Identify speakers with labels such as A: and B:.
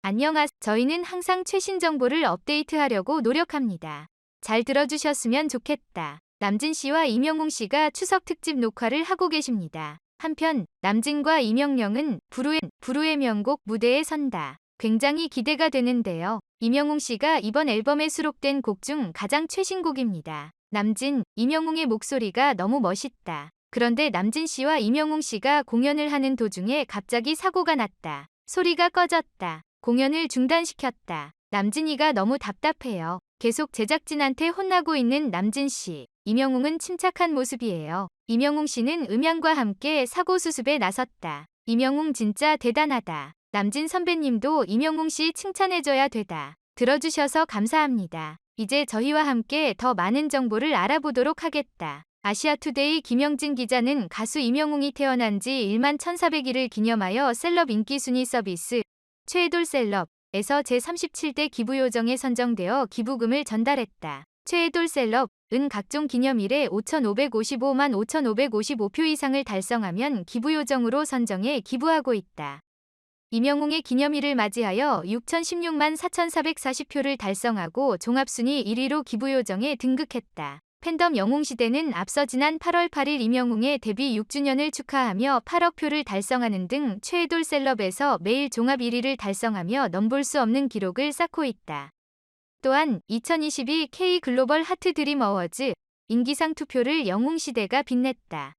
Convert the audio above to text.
A: 안녕하세요. 저희는 항상 최신 정보를 업데이트하려고 노력합니다. 잘 들어주셨으면 좋겠다. 남진 씨와 이명웅 씨가 추석 특집 녹화를 하고 계십니다. 한편 남진과 이명령은 부르의, 부르의 명곡 무대에 선다. 굉장히 기대가 되는데요. 이명웅 씨가 이번 앨범에 수록된 곡 중 가장 최신 곡입니다. 남진, 이명웅의 목소리가 너무 멋있다. 그런데 남진 씨와 이명웅 씨가 공연을 하는 도중에 갑자기 사고가 났다. 소리가 꺼졌다. 공연을 중단시켰다. 남진이가 너무 답답해요. 계속 제작진한테 혼나고 있는 남진 씨. 이명웅은 침착한 모습이에요. 이명웅 씨는 음향과 함께 사고 수습에 나섰다. 이명웅 진짜 대단하다. 남진 선배님도 이명웅 씨 칭찬해줘야 되다. 들어주셔서 감사합니다. 이제 저희와 함께 더 많은 정보를 알아보도록 하겠다. 아시아투데이 김영진 기자는 가수 이명웅이 태어난 지 1만 1400일을 기념하여 셀럽 인기 순위 서비스 최애돌 셀럽에서 제37대 기부요정에 선정되어 기부금을 전달했다. 최애돌 셀럽은 각종 기념일에 5,555만 5,555표 이상을 달성하면 기부요정으로 선정해 기부하고 있다. 이명웅의 기념일을 맞이하여 6,016만 4,440표를 달성하고 종합순위 1위로 기부요정에 등극했다. 팬덤 영웅시대는 앞서 지난 8월 8일 이명웅의 데뷔 6주년을 축하하며 8억 표를 달성하는 등 최애돌 셀럽에서 매일 종합 1위를 달성하며 넘볼 수 없는 기록을 쌓고 있다. 또한 2022 K 글로벌 하트 드림 어워즈 인기상 투표를 영웅시대가 빛냈다.